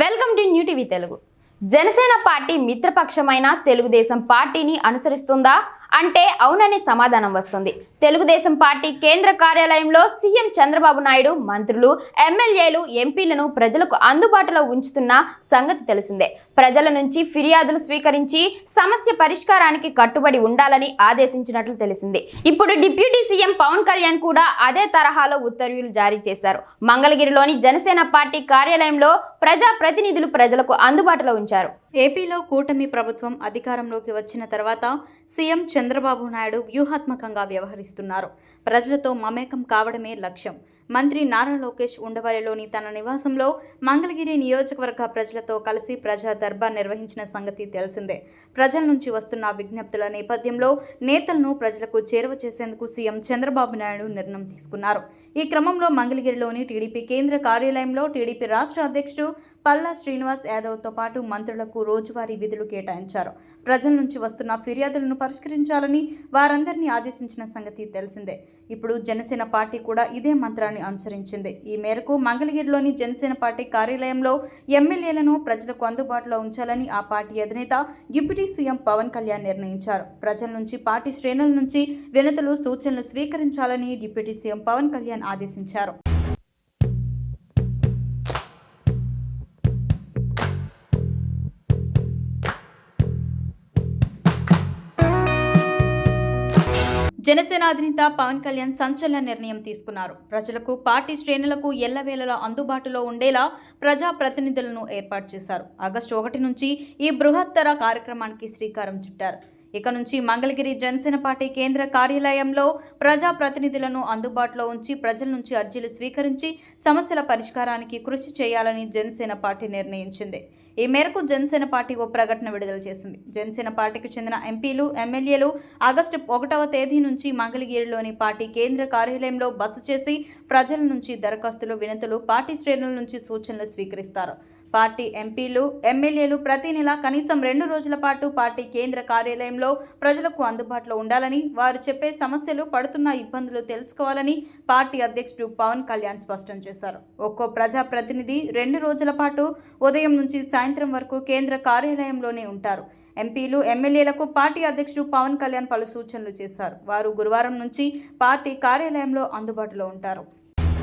Welcome to new TV Telugu. Janasena party మిత్రపక్షమైన Telugu Desam పార్టీని అనుసరిస్తుందా? అంటే అవుననే సమాధానం వస్తుంది. తెలుగుదేశం పార్టీ కేంద్ర కార్యాలయంలో సీఎం చంద్రబాబు నాయుడు మంత్రులు ఎమ్మెల్యేలు ఎంపీలను ప్రజలకు అందుబాటులో ఉంచుతున్న సంగతి తెలిసిందే. ప్రజల నుంచి ఫిర్యాదులు స్వీకరించి సమస్య పరిష్కారానికి కట్టుబడి ఉండాలని ఆదేశించినట్లు తెలిసింది. ఇప్పుడు డిప్యూటీ సీఎం పవన్ కళ్యాణ్ కూడా అదే తరహాలో ఉత్తర్వులు జారీ చేశారు. మంగళగిరిలోని జనసేన పార్టీ కార్యాలయంలో ప్రజా ప్రతినిధులు ప్రజలకు అందుబాటులో ఉంచారు. ఏపీలో కూటమి ప్రభుత్వం అధికారంలోకి వచ్చిన తర్వాత సీఎం చంద్రబాబు నాయుడు వ్యూహాత్మకంగా వ్యవహరిస్తున్నారు. ప్రజలతో మమేకం కావడమే లక్ష్యం. మంత్రి నారా లోకేష్ ఉండవల్లిలోని తన నివాసంలో మంగళగిరి నియోజకవర్గ ప్రజలతో కలిసి ప్రజా దర్బార్ నిర్వహించిన సంగతి తెలిసిందే. ప్రజల నుంచి వస్తున్న విజ్ఞప్తుల నేపథ్యంలో నేతలను ప్రజలకు చేరువ చేసేందుకు సీఎం చంద్రబాబు నాయుడు నిర్ణయం తీసుకున్నారు. ఈ క్రమంలో మంగళగిరిలోని టీడీపీ కేంద్ర కార్యాలయంలో టీడీపీ రాష్ట్ర అధ్యక్షుడు పల్లా శ్రీనివాస్ యాదవ్తో పాటు మంత్రులకు రోజువారీ విధులు కేటాయించారు. ప్రజల నుంచి వస్తున్న ఫిర్యాదులను పరిష్కరించాలని వారందరినీ ఆదేశించిన సంగతి తెలిసిందే. ఇప్పుడు జనసేన పార్టీ కూడా ఇదే మంత్రాన్ని అనుసరించింది. ఈ మేరకు మంగళగిరిలోని జనసేన పార్టీ కార్యాలయంలో ఎమ్మెల్యేలను ప్రజలకు అందుబాటులో ఉంచాలని ఆ పార్టీ అధినేత డిప్యూటీ సీఎం పవన్ కళ్యాణ్ నిర్ణయించారు. ప్రజల నుంచి పార్టీ శ్రేణుల నుంచి వినతులు సూచనలు స్వీకరించాలని డిప్యూటీ సీఎం పవన్ కళ్యాణ్ ఆదేశించారు. జనసేన అధినేత పవన్ కళ్యాణ్ సంచలన నిర్ణయం తీసుకున్నారు. ప్రజలకు పార్టీ శ్రేణులకు ఎల్లవేళలా అందుబాటులో ఉండేలా ప్రజా ప్రతినిధులను ఏర్పాటు చేశారు. ఆగస్టు ఒకటి నుంచి ఈ బృహత్తర కార్యక్రమానికి శ్రీకారం చుట్టారు. ఇక నుంచి మంగళగిరి జనసేన పార్టీ కేంద్ర కార్యాలయంలో ప్రజా ప్రతినిధులను అందుబాటులో ఉంచి ప్రజల నుంచి అర్జీలు స్వీకరించి సమస్యల పరిష్కారానికి కృషి చేయాలని జనసేన పార్టీ నిర్ణయించింది. ఈ మేరకు జనసేన పార్టీ ఓ ప్రకటన విడుదల చేసింది. జనసేన పార్టీకి చెందిన ఎంపీలు ఎమ్మెల్యేలు ఆగస్టు ఒకటవ తేదీ నుంచి మంగళగిరిలోని పార్టీ కేంద్ర కార్యాలయంలో బస చేసి ప్రజల నుంచి దరఖాస్తులు వినతులు పార్టీ శ్రేణుల నుంచి సూచనలు స్వీకరిస్తారు. పార్టీ ఎంపీలు ఎమ్మెల్యేలు ప్రతి నెల కనీసం రెండు రోజుల పాటు పార్టీ కేంద్ర కార్యాలయంలో ప్రజలకు అందుబాటులో ఉండాలని వారు చెప్పే సమస్యలు పడుతున్న ఇబ్బందులు తెలుసుకోవాలని పార్టీ అధ్యక్షుడు పవన్ కళ్యాణ్ స్పష్టం చేశారు. ఒక్కో ప్రజా ప్రతినిధి రెండు రోజుల పాటు ఉదయం నుంచి సాయంత్రం వరకు కేంద్ర కార్యాలయంలోనే ఉంటారు. ఎంపీలు ఎమ్మెల్యేలకు పార్టీ అధ్యక్షుడు పవన్ కళ్యాణ్ పలు సూచనలు చేశారు. వారు గురువారం నుంచి పార్టీ కార్యాలయంలో అందుబాటులో ఉంటారు.